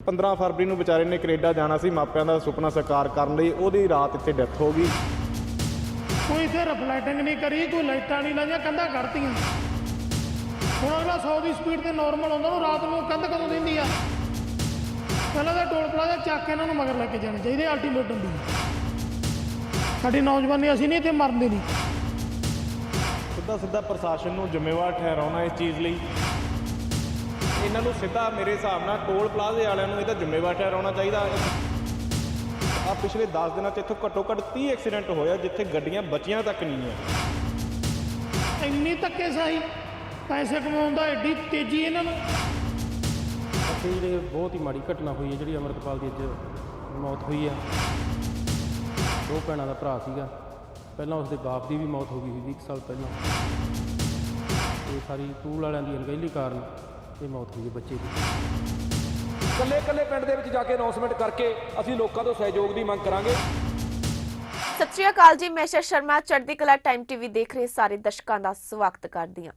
15 ਫਰਵਰੀ ਨੂੰ ਵਿਚਾਰੇ ਨੇ ਕੈਨੇਡਾ ਜਾਣਾ ਸੀ ਮਾਪਿਆਂ ਦਾ ਸੁਪਨਾ ਸਾਕਾਰ ਕਰਨ ਲਈ। ਉਹਦੀ ਰਾਤ ਇੱਥੇ ਡੈਥ ਹੋ ਗਈ। ਕੋਈ ਇੱਥੇ ਰਿਫਲੈਕਟਿੰਗ ਨਹੀਂ ਕਰੀ ਕੋਈ ਲਾਈਟਾਂ ਨਹੀਂ ਲਾਈਆਂ ਕੰਧਾਂ ਕੱਢਤੀਆਂ। ਹੁਣ ਅਗਲਾ 100 ਦੀ ਸਪੀਡ ਤੇ ਨਾਰਮਲ ਹੁੰਦਾ ਨੂੰ ਰਾਤ ਨੂੰ ਕੰਧ ਕਦੋਂ ਦਿੰਦੀ ਆ? ਪਹਿਲਾਂ ਤਾਂ ਟੋਲ ਪਲਾਜ਼ਾ ਚੱਕ ਕੇ ਇਹਨਾਂ ਨੂੰ ਮਗਰ ਲੈ ਕੇ ਜਾਣੇ ਚਾਹੀਦੇ ਅਲਟੀਮੇਟ ਹੁੰਦੀ ਸਾਡੀ ਨੌਜਵਾਨੀ ਅਸੀਂ ਨਹੀਂ ਇੱਥੇ ਮਰਦੇ ਨਹੀਂ ਸਿੱਧਾ ਸਿੱਧਾ ਪ੍ਰਸ਼ਾਸਨ ਨੂੰ ਜ਼ਿੰਮੇਵਾਰ ਠਹਿਰਾਉਣਾ ਇਸ ਚੀਜ਼ ਲਈ। ਇਹਨਾਂ ਨੂੰ ਸਿੱਧਾ ਮੇਰੇ ਹਿਸਾਬ ਨਾਲ ਟੋਲ ਪਲਾਜ਼ੇ ਵਾਲਿਆਂ ਨੂੰ ਇਹਦਾ ਜ਼ਿੰਮੇਵਾਰ ਠਹਿਰਾਉਣਾ ਚਾਹੀਦਾ ਆ ਪਿਛਲੇ 10 ਦਿਨਾਂ 'ਚ ਇੱਥੋਂ ਘੱਟੋ ਘੱਟ 30 ਐਕਸੀਡੈਂਟ ਹੋਇਆ ਜਿੱਥੇ ਗੱਡੀਆਂ ਬਚੀਆਂ ਤੱਕ ਨਹੀਂ ਹੈ। ਇੰਨੀ ਧੱਕੇ ਸਾਈ ਪੈਸੇ ਕਮਾਉਣ ਦਾ ਐਡੀ ਤੇਜ਼ੀ ਇਹਨਾਂ ਨੂੰ। ਅਤੇ ਜਿਹੜੇ ਬਹੁਤ ਹੀ ਮਾੜੀ ਘਟਨਾ ਹੋਈ ਹੈ ਜਿਹੜੀ ਅਮਰਤਪਾਲ ਦੀ ਅੱਜ ਮੌਤ ਹੋਈ ਆ ਦੋ ਭੈਣਾਂ ਦਾ ਭਰਾ ਸੀਗਾ। ਪਹਿਲਾਂ ਉਸਦੇ ਬਾਪ ਦੀ ਵੀ ਮੌਤ ਹੋ ਗਈ ਸੀ 20 ਸਾਲ ਪਹਿਲਾਂ। ਇਹ ਸਾਰੀ ਟੂਲ ਵਾਲਿਆਂ ਦੀ ਅਣਗਹਿਲੀ ਕਾਰਨ ਇਹ ਮੌਤ ਹੋਈ ਹੈ ਬੱਚੇ ਦੀ ਕੱਲੇ ਕੱਲੇ ਪਿੰਡ ਦੇ ਵਿੱਚ ਜਾ ਕੇ ਅਨਾਉਂਸਮੈਂਟ ਕਰਕੇ ਅਸੀਂ ਲੋਕਾਂ ਤੋਂ ਸਹਿਯੋਗ ਦੀ ਮੰਗ ਕਰਾਂਗੇ। ਸਤਿ ਸ਼੍ਰੀ ਅਕਾਲ ਜੀ ਮੈਂ ਸ਼ਰ ਸ਼ਰਮਾ ਚੜ੍ਹਦੀ ਕਲਾ ਟਾਈਮ ਟੀਵੀ ਦੇਖ ਰਹੇ ਸਾਰੇ ਦਰਸ਼ਕਾਂ ਦਾ ਸਵਾਗਤ ਕਰਦੀ ਹਾਂ।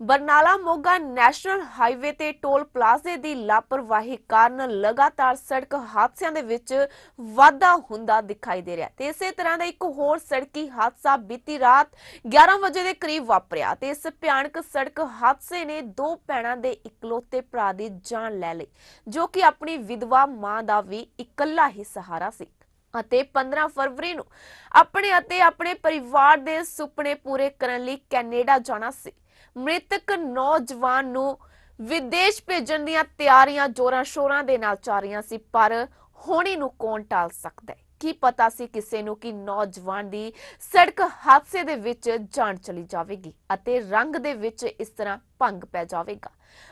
ਬਰਨਾਲਾ ਮੋਗਾ ਨੈਸ਼ਨਲ ਹਾਈਵੇ ਤੇ ਟੋਲ ਪਲਾਜ਼ੇ ਦੀ ਲਾਪਰਵਾਹੀ ਕਾਰਨ ਲਗਾਤਾਰ ਸੜਕ ਹਾਦਸਿਆਂ ਦੇ ਵਿੱਚ ਵਾਧਾ ਹੁੰਦਾ ਦਿਖਾਈ ਦੇ ਰਿਹਾ ਤੇ ਇਸੇ ਤਰ੍ਹਾਂ ਦਾ ਇੱਕ ਹੋਰ ਸੜਕੀ ਹਾਦਸਾ ਬੀਤੀ ਰਾਤ 11 ਵਜੇ ਦੇ ਕਰੀਬ ਵਾਪਰਿਆ ਤੇ ਇਸ ਭਿਆਨਕ ਸੜਕ ਹਾਦਸੇ ਨੇ ਦੋ ਭੈਣਾਂ ਦੇ ਇਕਲੌਤੇ ਭਰਾ ਦੀ ਜਾਨ ਲੈ ਲਈ, ਜੋ ਕਿ ਆਪਣੀ ਵਿਧਵਾ ਮਾਂ ਦਾ ਵੀ ਇਕੱਲਾ ਹੀ ਸਹਾਰਾ ਸੀ। ਅਤੇ 15 ਫਰਵਰੀ ਨੂੰ ਆਪਣੇ ਅਤੇ ਆਪਣੇ ਪਰਿਵਾਰ ਦੇ ਸੁਪਨੇ ਪੂਰੇ ਕਰਨ ਲਈ ਕੈਨੇਡਾ ਜਾਣਾ ਸੀ। ਮ੍ਰਿਤਕ ਨੌਜਵਾਨ ਨੂੰ ਵਿਦੇਸ਼ ਭੇਜਣ ਦੀਆਂ ਤਿਆਰੀਆਂ ਜੋਰਾਂ ਸ਼ੋਰਾਂ ਦੇ ਨਾਲ ਚੱਲ ਰਹੀਆਂ ਸੀ, ਪਰ ਹੋਣੀ ਨੂੰ ਕੌਣ ਟਾਲ ਸਕਦਾ ਹੈ? ਕੀ ਪਤਾ ਸੀ ਕਿਸੇ ਨੂੰ ਕਿ ਨੌਜਵਾਨ ਦੀ ਸੜਕ ਹਾਦਸੇ ਦੇ ਵਿੱਚ ਜਾਨ ਚਲੀ ਜਾਵੇਗੀ ਅਤੇ ਰੰਗ ਦੇ ਵਿੱਚ ਇਸ ਤਰ੍ਹਾਂ ਭੰਗ ਪੈ ਜਾਵੇਗਾ।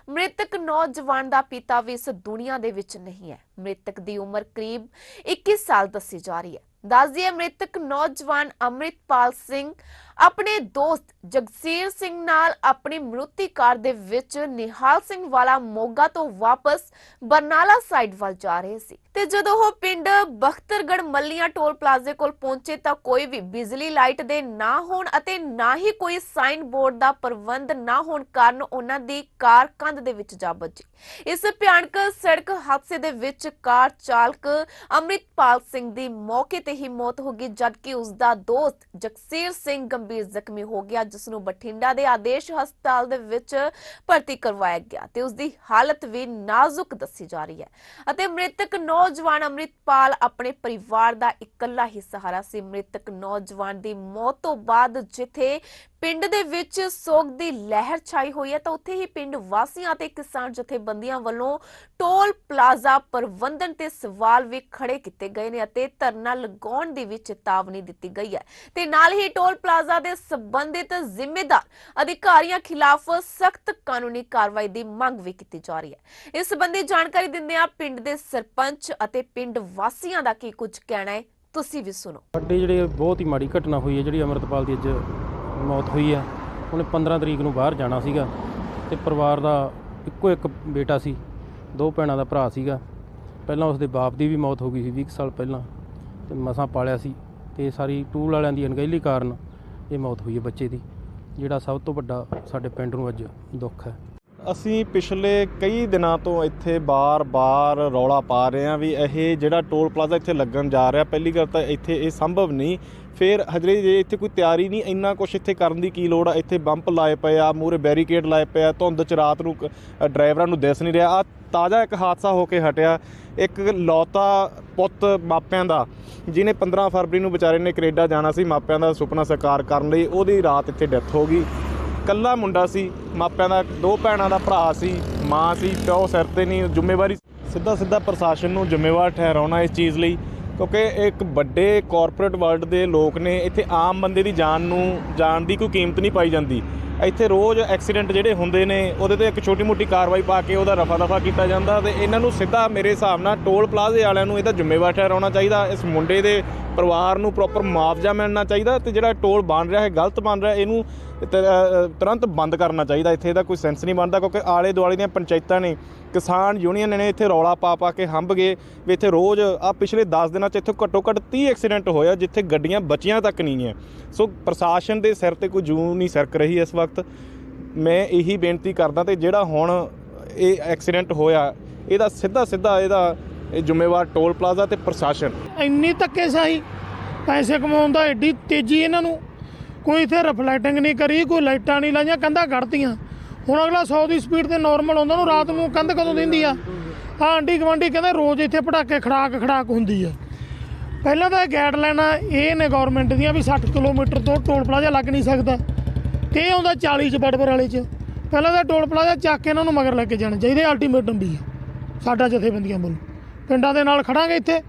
ਮ੍ਰਿਤਕ ਨੌਜਵਾਨ ਦਾ ਪਿਤਾ ਵੀ ਇਸ ਦੁਨੀਆ ਦੇ ਵਿੱਚ ਨਹੀਂ ਹੈ। ਮ੍ਰਿਤਕ ਦੀ ਉਮਰ ਕਰੀਬ 21 ਸਾਲ ਦੱਸੀ ਜਾ ਰਹੀ ਹੈ। ਦੱਸਦੀਏ ਮ੍ਰਿਤਕ ਨੌਜਵਾਨ ਅੰਮ੍ਰਿਤਪਾਲ ਸਿੰਘ ਆਪਣੇ ਦੋਸਤ ਜਗਸੀਰ ਸਿੰਘ ਨਾਲ ਆਪਣੀ ਮਰੂਤੀ ਕਾਰ ਦੇ ਵਿੱਚ ਨਿਹਾਲ ਸਿੰਘ ਵਾਲਾ ਮੋਗਾ ਤੋਂ ਵਾਪਸ ਬਰਨਾਲਾ ਸਾਈਡ ਵੱਲ ਜਾ ਰਹੇ ਸੀ। ਤੇ ਜਦੋਂ ਉਹ ਪਿੰਡ ਬਖਤਰਗੜ ਮੱਲੀਆਂ ਟੋਲ ਪਲਾਜ਼ੇ ਕੋਲ ਪਹੁੰਚੇ ਤਾਂ ਕੋਈ ਵੀ ਬਿਜਲੀ ਲਾਈਟ ਦੇ ਨਾ ਹੋਣ ਅਤੇ ਨਾ ਹੀ ਕੋਈ ਸਾਈਨ ਬੋਰਡ ਦਾ ਪ੍ਰਬੰਧ ਨਾ ਹੋਣ ਕਾਰਨ ਉਹਨਾਂ ਦੀ ਕਾਰ ਕੰਧ ਦੇ ਵਿੱਚ ਜਾ ਵੱਜੀ। ਇਸ ਭਿਆਨਕ ਸੜਕ ਹਾਦਸੇ ਦੇ ਵਿੱਚ ਕਾਰ ਚਾਲਕ ਅੰਮ੍ਰਿਤਪਾਲ ਸਿੰਘ ਦੀ ਮੌਕੇ ਤੇ ਹੀ ਮੌਤ ਹੋ ਗਈ, ਜਦਕਿ ਉਸ ਦਾ ਦੋਸਤ ਜਗਸੀਰ ਸਿੰਘ ਗੰਭੀਰ ਜ਼ਖਮੀ ਹੋ ਗਿਆ ਜਿਸ ਨੂੰ ਬਠਿੰਡਾ ਦੇ ਆਦੇਸ਼ ਹਸਪਤਾਲ ਦੇ ਵਿੱਚ ਭਰਤੀ ਕਰਵਾਇਆ ਗਿਆ ਤੇ ਉਸ ਦੀ ਹਾਲਤ ਵੀ ਨਾਜ਼ੁਕ ਦੱਸੀ ਜਾ ਰਹੀ ਹੈ। ਅਤੇ ਮ੍ਰਿਤਕ ਨੌਜਵਾਨ ਅੰਮ੍ਰਿਤਪਾਲ ਆਪਣੇ ਪਰਿਵਾਰ ਦਾ ਇਕੱਲਾ ਹੀ ਸਹਾਰਾ ਸੀ। ਮ੍ਰਿਤਕ ਨੌਜਵਾਨ ਦੀ ਮੌਤ ਤੋਂ ਬਾਅਦ ਜਿੱਥੇ ਪਿੰਡ ਦੇ ਵਿੱਚ ਸੋਗ ਦੀ ਲਹਿਰ ਛਾਈ ਹੋਈ ਹੈ, ਤਾਂ ਉੱਥੇ ਹੀ ਪਿੰਡ ਵਾਸੀਆਂ ਤੇ ਕਿਸਾਨ ਜਥੇਬੰਦੀਆਂ ਵੱਲੋਂ ਟੋਲ ਪਲਾਜ਼ਾ ਪ੍ਰਬੰਧਨ ਤੇ ਸਵਾਲ ਵੀ ਖੜੇ ਕੀਤੇ ਗਏ ਨੇ ਅਤੇ ਧਰਨਾ ਲਗਾਉਣ ਦੀ ਵੀ ਚੇਤਾਵਨੀ ਦਿੱਤੀ ਗਈ ਹੈ। ਤੇ ਨਾਲ ਹੀ ਟੋਲ ਪਲਾਜ਼ਾ ਦੇ ਸੰਬੰਧਿਤ ਜ਼ਿੰਮੇਦਾਰ ਅਧਿਕਾਰੀਆਂ ਖਿਲਾਫ ਸਖਤ ਕਾਨੂੰਨੀ ਕਾਰਵਾਈ ਦੀ ਮੰਗ ਵੀ ਕੀਤੀ ਜਾ ਰਹੀ ਹੈ। ਇਸ ਸੰਬੰਧੀ ਜਾਣਕਾਰੀ ਦਿੰਦਿਆਂ ਪਿੰਡ ਦੇ ਸਰਪੰਚ ਅਤੇ ਪਿੰਡ ਵਾਸੀਆਂ ਦਾ ਕੀ ਕੁਝ ਕਹਿਣਾ ਹੈ, ਤੁਸੀਂ ਵੀ ਸੁਣੋ। ਸਾਡੇ ਜਿਹੜੇ ਬਹੁਤ ਹੀ ਮਾੜੀ ਘਟਨਾ ਹੋਈ ਹੈ, ਜਿਹੜੀ ਅਮਰਤਪਾਲ ਦੀ ਅੱਜ ਮੌਤ ਹੋਈ ਹੈ। ਉਹਨੇ 15 ਤਰੀਕ ਨੂੰ ਬਾਹਰ ਜਾਣਾ ਸੀਗਾ ਤੇ ਪਰਿਵਾਰ ਦਾ ਇੱਕੋ ਇੱਕ ਬੇਟਾ ਸੀ, ਦੋ ਭੈਣਾਂ ਦਾ ਭਰਾ ਸੀਗਾ। ਪਹਿਲਾਂ ਉਸਦੇ ਬਾਪ ਦੀ ਵੀ ਮੌਤ ਹੋ ਗਈ ਸੀ 20 ਸਾਲ ਪਹਿਲਾਂ ਤੇ ਮਸਾਂ ਪਾਲਿਆ ਸੀ ਤੇ ਸਾਰੀ ਟੂਲ ਵਾਲਿਆਂ ਦੀ ਅਣਗਹਿਲੀ ਕਾਰਨ ਇਹ ਮੌਤ ਹੋਈ ਹੈ ਬੱਚੇ ਦੀ, ਜਿਹੜਾ ਸਭ ਤੋਂ ਵੱਡਾ ਸਾਡੇ ਪਿੰਡ ਨੂੰ ਅੱਜ ਦੁੱਖ ਹੈ। ਅਸੀਂ ਪਿਛਲੇ ਕਈ ਦਿਨਾਂ ਤੋਂ ਇੱਥੇ ਬਾਰ-ਬਾਰ ਰੌਲਾ ਪਾ ਰਹੇ ਹਾਂ ਵੀ ਇਹ ਜਿਹੜਾ ਟੋਲ ਪਲਾਜ਼ਾ ਇੱਥੇ ਲੱਗਣ ਜਾ ਰਿਹਾ, ਪਹਿਲੀ ਗੱਲ ਤਾਂ ਇੱਥੇ ਇਹ ਸੰਭਵ ਨਹੀਂ। ਫਿਰ ਹਜਰੇ ਜੇ ਇੱਥੇ ਕੋਈ ਤਿਆਰੀ ਨਹੀਂ, ਇੰਨਾ ਕੁਝ ਇੱਥੇ ਕਰਨ ਦੀ ਕੀ ਲੋੜ ਆ? ਇੱਥੇ ਬੰਪ ਲਾਏ ਪਏ ਆ ਮੂਰੇ ਬੈਰੀਕੇਡ ਲਾਏ ਪਏ ਆ, ਧੁੰਦ ਚ ਰਾਤ ਨੂੰ ਡਰਾਈਵਰਾਂ ਨੂੰ ਦਿਸ ਨਹੀਂ ਰਿਹਾ। ਆ ਤਾਜ਼ਾ ਇੱਕ ਹਾਦਸਾ ਹੋ ਕੇ ਹਟਿਆ। ਇੱਕ ਲੌਤਾ ਪੁੱਤ ਮਾਪਿਆਂ ਦਾ, ਜਿਹਨੇ 15 ਫਰਵਰੀ ਨੂੰ ਵਿਚਾਰੇ ਨੇ ਕੈਨੇਡਾ ਜਾਣਾ ਸੀ, ਮਾਪਿਆਂ ਦਾ ਸੁਪਨਾ ਸਾਕਾਰ ਕਰਨ ਲਈ, ਉਹਦੀ ਰਾਤ ਇੱਥੇ ਡੈਥ ਹੋ ਗਈ। ਇਕੱਲਾ ਮੁੰਡਾ ਸੀ, ਮਾਪਿਆਂ ਦਾ, ਦੋ ਭੈਣਾਂ ਦਾ ਭਰਾ ਸੀ, ਮਾਂ ਸੀ, ਪਿਓ ਸਿਰ ਤੇ ਨਹੀਂ, ਜ਼ਿੰਮੇਵਾਰੀ ਸਿੱਧਾ ਸਿੱਧਾ ਪ੍ਰਸ਼ਾਸਨ ਨੂੰ ਜ਼ਿੰਮੇਵਾਰ ਠਹਿਰਾਉਣਾ ਇਸ ਚੀਜ਼ ਲਈ, ਕਿਉਂਕਿ ਇੱਕ ਵੱਡੇ ਕਾਰਪੋਰੇਟ ਵਰਲਡ ਦੇ ਲੋਕ ਨੇ, ਇੱਥੇ ਆਮ ਬੰਦੇ ਦੀ ਜਾਨ ਨੂੰ, ਜਾਨ ਦੀ ਕੋਈ ਕੀਮਤ ਨਹੀਂ ਪਾਈ ਜਾਂਦੀ। ਇੱਥੇ ਰੋਜ਼ ਐਕਸੀਡੈਂਟ ਜਿਹੜੇ ਹੁੰਦੇ ਨੇ, ਉਹਦੇ ਤੇ ਇੱਕ ਛੋਟੀ ਮੋਟੀ ਕਾਰਵਾਈ ਪਾ ਕੇ ਉਹਦਾ ਰਫਾ ਦਫਾ ਕੀਤਾ ਜਾਂਦਾ ਤੇ ਇਹਨਾਂ ਨੂੰ ਸਿੱਧਾ ਮੇਰੇ ਹਿਸਾਬ ਨਾਲ ਟੋਲ ਪਲਾਜ਼ੇ ਵਾਲਿਆਂ ਨੂੰ ਇਹਦਾ ਜ਼ਿੰਮੇਵਾਰ ਠਹਿਰਾਉਣਾ ਚਾਹੀਦਾ, ਇਸ ਮੁੰਡੇ ਦੇ ਪਰਿਵਾਰ ਨੂੰ ਪ੍ਰੋਪਰ ਮੁਆਵਜ਼ਾ ਮਿਲਣਾ ਚਾਹੀਦਾ ਤੇ ਜਿਹੜਾ ਟੋਲ ਬਣ ਰਿਹਾ ਹੈ, ਗਲਤ ਬਣ ਰਿਹਾ, ਇਹਨੂੰ ਤੁਰੰਤ ਬੰਦ ਕਰਨਾ ਚਾਹੀਦਾ। ਇੱਥੇ ਇਹਦਾ ਕੋਈ ਸੈਂਸ ਨਹੀਂ ਬਣਦਾ ਕਿਉਂਕਿ ਆਲੇ ਦੁਆਲੇ ਦੀਆਂ ਪੰਚਾਇਤਾਂ ਨੇ, ਕਿਸਾਨ ਯੂਨੀਅਨ ਨੇ ਇੱਥੇ ਰੌਲਾ ਪਾ ਪਾ ਕੇ ਹੰਬ ਗਏ ਵੀ ਇੱਥੇ ਰੋਜ਼ ਆ ਪਿਛਲੇ 10 ਦਿਨਾਂ 'ਚ ਇੱਥੇ ਘੱਟੋ ਘੱਟ 30 ਐਕਸੀਡੈਂਟ ਹੋਇਆ, ਜਿੱਥੇ ਗੱਡੀਆਂ ਬਚੀਆਂ ਤੱਕ ਨਹੀਂ ਹੈ। ਸੋ ਪ੍ਰਸ਼ਾਸਨ ਦੇ ਸਿਰ ਤੇ ਕੋਈ ਜੂਨ ਨਹੀਂ ਸਰਕ ਰਹੀ ਇਸ ਵਕਤ। ਮੈਂ ਇਹੀ ਬੇਨਤੀ ਕਰਦਾ ਤੇ ਜਿਹੜਾ ਹੁਣ ਇਹ ਐਕਸੀਡੈਂਟ ਹੋਇਆ, ਇਹਦਾ ਸਿੱਧਾ ਸਿੱਧਾ ਇਹਦਾ ਇਹ ਜ਼ਿੰਮੇਵਾਰ ਟੋਲ ਪਲਾਜ਼ਾ ਤੇ ਪ੍ਰਸ਼ਾਸਨ। ਇੰਨੀ ਧੱਕੇਸ਼ਾਹੀ ਪੈਸੇ ਕਮਾਉਣ ਦਾ ਐਡੀ ਤੇਜ਼ੀ ਇਹਨਾਂ ਨੂੰ। ਕੋਈ ਇੱਥੇ ਰਿਫਲੈਕਟਿੰਗ ਨਹੀਂ ਕਰੀ, ਕੋਈ ਲਾਈਟਾਂ ਨਹੀਂ ਲਾਈਆਂ, ਕੰਧਾਂ ਕੱਢਤੀਆਂ। ਹੁਣ ਅਗਲਾ 100 ਦੀ ਸਪੀਡ ਤੇ ਨਾਰਮਲ ਆਉਂਦਾ ਨੂੰ ਰਾਤ ਨੂੰ ਕੰਧ ਕਦੋਂ ਦਿੰਦੀ ਆ? ਆ ਆਂਟੀ ਗਵਾਂਢੀ ਕਹਿੰਦੇ ਰੋਜ਼ ਇੱਥੇ ਪਟਾਕੇ ਖੜਾਕ ਖੜਾਕ ਹੁੰਦੀ ਆ। ਪਹਿਲਾਂ ਤਾਂ ਗਾਈਡਲਾਈਨਾਂ ਇਹ ਨੇ ਗਵਰਨਮੈਂਟ ਦੀਆਂ ਵੀ 60 ਕਿਲੋਮੀਟਰ ਤੋਂ ਟੋਲ ਪਲਾਜ਼ਾ ਲੱਗ ਨਹੀਂ ਸਕਦਾ। ਤੇ ਇਹ ਆਉਂਦਾ 40 ਚ ਬੜਬੜ ਵਾਲੇ ਚ। ਪਹਿਲਾਂ ਤਾਂ ਟੋਲ ਪਲਾਜ਼ਾ ਚੱਕ ਕੇ ਇਹਨਾਂ ਨੂੰ ਮਗਰ ਲੈ ਕੇ ਜਾਣਾ ਚਾਹੀਦਾ ਅਲਟੀਮੇਟਮ ਵੀ ਹੈ ਸਾਡਾ ਜਥੇਬੰਦੀਆਂ ਵੱਲੋਂ। ਪਿੰਡਾਂ ਦੇ ਨਾਲ ਖੜਾਂਗੇ ਇੱਥੇ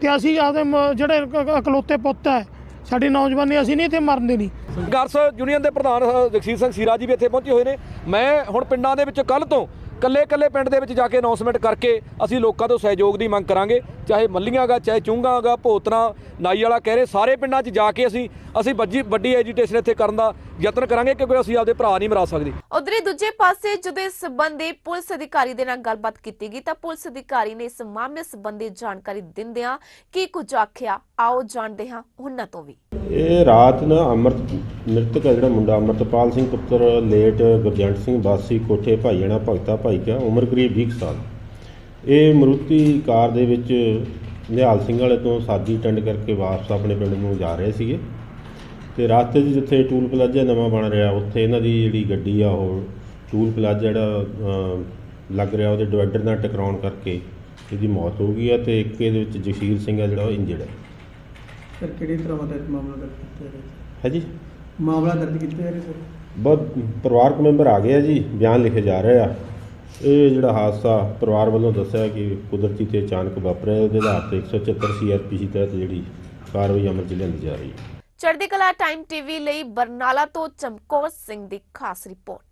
ਤੇ ਅਸੀਂ ਆਪਦੇ ਜਿਹੜੇ ਇਕਲੌਤੇ ਪੁੱਤ ਹੈ ਸਾਡੀ ਨੌਜਵਾਨੀ ਅਸੀਂ ਨਹੀਂ ਇੱਥੇ ਮਰਨ ਦੇਣੀ। ਗਰਸ ਯੂਨੀਅਨ ਦੇ ਪ੍ਰਧਾਨ ਜਗਸੀਰ ਸਿੰਘ ਸੀਰਾ ਜੀ ਵੀ ਇੱਥੇ ਪਹੁੰਚੇ ਹੋਏ ਨੇ। ਮੈਂ ਹੁਣ ਪਿੰਡਾਂ ਦੇ ਵਿੱਚ ਕੱਲ ਤੋਂ ਕੱਲੇ ਕੱਲੇ ਪਿੰਡ ਦੇ ਵਿੱਚ ਜਾ ਕੇ ਅਨਾਉਂਸਮੈਂਟ ਕਰਕੇ ਅਸੀਂ ਲੋਕਾਂ ਤੋਂ ਸਹਿਯੋਗ ਦੀ ਮੰਗ ਕਰਾਂਗੇ। ਚਾਹੇ ਮੱਲੀਆਂਗਾ, ਚਾਹੇ ਚੁੰਗਾਂਗਾ ਭੋਤਨਾ ਨਾਈ ਵਾਲਾ ਕਹਿ ਰਹੇ, ਸਾਰੇ ਪਿੰਡਾਂ 'ਚ ਜਾ ਕੇ ਅਸੀਂ ਅਸੀਂ ਵੱਜੀ, ਵੱਡੀ ਐਜੀਟੇਸ਼ਨ ਇੱਥੇ ਕਰਨ ਦਾ ਯਤਨ ਕਰਾਂਗੇ ਕਿਉਂਕਿ ਅਸੀਂ ਆਪਦੇ ਭਰਾ ਨਹੀਂ ਮਰਾ ਸਕਦੇ। ਉਧਰੇ ਦੂਜੇ ਪਾਸੇ ਜਦੋਂ ਇਸ ਸੰਬੰਧੀ ਪੁਲਿਸ ਅਧਿਕਾਰੀ ਦੇ ਨਾਲ ਗੱਲਬਾਤ ਕੀਤੀ ਗਈ ਤਾਂ ਪੁਲਿਸ ਅਧਿਕਾਰੀ ਨੇ ਇਸ ਮਾਮਲੇ ਸੰਬੰਧੀ ਜਾਣਕਾਰੀ ਦਿੰਦਿਆਂ ਕੀ ਕੁਝ ਆਖਿਆ? ਆਓ ਜਾਣਦੇ ਹਾਂ ਉਹਨਾਂ ਤੋਂ ਵੀ। ਇਹ ਰਾਤ ਨਾ ਅਮਰਤ ਮ੍ਰਿਤਕ ਆ ਜਿਹੜਾ ਮੁੰਡਾ, ਅਮਰਤਪਾਲ ਸਿੰਘ ਪੁੱਤਰ, ਲੇਟ ਗੁਰਜੰਟ ਸਿੰਘ ਵਾਸੀ, ਕੋਠੇ ਭਾਈਆਣਾ ਭਗਤਾ ਭਾਈ ਕਾ ਉਮਰ ਕਰੀਬ 20 ਸਾਲ। ਇਹ ਮਰੂਤੀ ਕਾਰ ਦੇ ਵਿੱਚ ਨਿਹਾਲ ਸਿੰਘ ਵਾਲੇ ਤੋਂ ਸਾਦੀ ਟੰਡ ਕਰਕੇ ਵਾਪਸ ਆਪਣੇ ਪਿੰਡ ਨੂੰ ਜਾ ਰਹੇ ਸੀਗੇ। ਤੇ ਰਾਸਤੇ 'ਚ ਜਿੱਥੇ ਟੂਲ ਪਲਾਜ਼ਾ ਨਵਾਂ ਬਣ ਰਿਹਾ, ਉੱਥੇ ਇਹਨਾਂ ਦੀ ਜਿਹੜੀ ਗੱਡੀ ਆ, ਉਹ ਟੂਲ ਪਲਾਜ਼ਾ ਜਿਹੜਾ ਲੱਗ ਰਿਹਾ, ਉਹਦੇ ਡਿਵਾਈਡਰ ਨਾਲ ਟਕਰਾਉਣ ਕਰਕੇ ਇਹਦੀ ਮੌਤ ਹੋ ਗਈ ਆ ਤੇ ਇੱਕ ਇਹਦੇ ਵਿੱਚ ਜਸ਼ੀਰ ਸਿੰਘ ਆ ਜਿਹੜਾ, ਉਹ ਇੰਜਰਡ ਹੈ ਸਰ ਕਿਹੜੀ ਤਰ੍ਹਾਂ ਦਾ ਮਾਮਲਾ ਦਰਜ ਕੀਤਾ ਹੈ ਹੈ ਜੀ ਮਾਮਲਾ ਦਰਜ ਕੀਤਾ ਹੈ ਸਰ? ਬਹੁਤ ਪਰਿਵਾਰਕ ਮੈਂਬਰ ਆ ਗਏ ਆ ਜੀ ਬਿਆਨ ਲਿਖੇ ਜਾ ਰਹੇ ਆ। ਇਹ ਜਿਹੜਾ ਹਾਦਸਾ ਪਰਿਵਾਰ ਵੱਲੋਂ ਦੱਸਿਆ ਕਿ ਕੁਦਰਤੀ ਤੇ ਅਚਾਨਕ ਵਾਪਰਿਆ ਉਹਦੇ ਆਧਾਰ ਤੇ 174 ਸੀਆਰਪੀਸੀ ਤਹਿਤ ਜਿਹੜੀ ਕਾਰਵਾਈ ਅਮਲ ਚ ਲਿਆਂਦੀ ਜਾ ਰਹੀ ਹੈ। ਚੜ੍ਹਦੀ ਕਲਾ ਟਾਈਮ ਟੀਵੀ ਲਈ ਬਰਨਾਲਾ ਤੋਂ ਚਮਕੌਰ ਸਿੰਘ ਦੀ ਖਾਸ ਰਿਪੋਰਟ।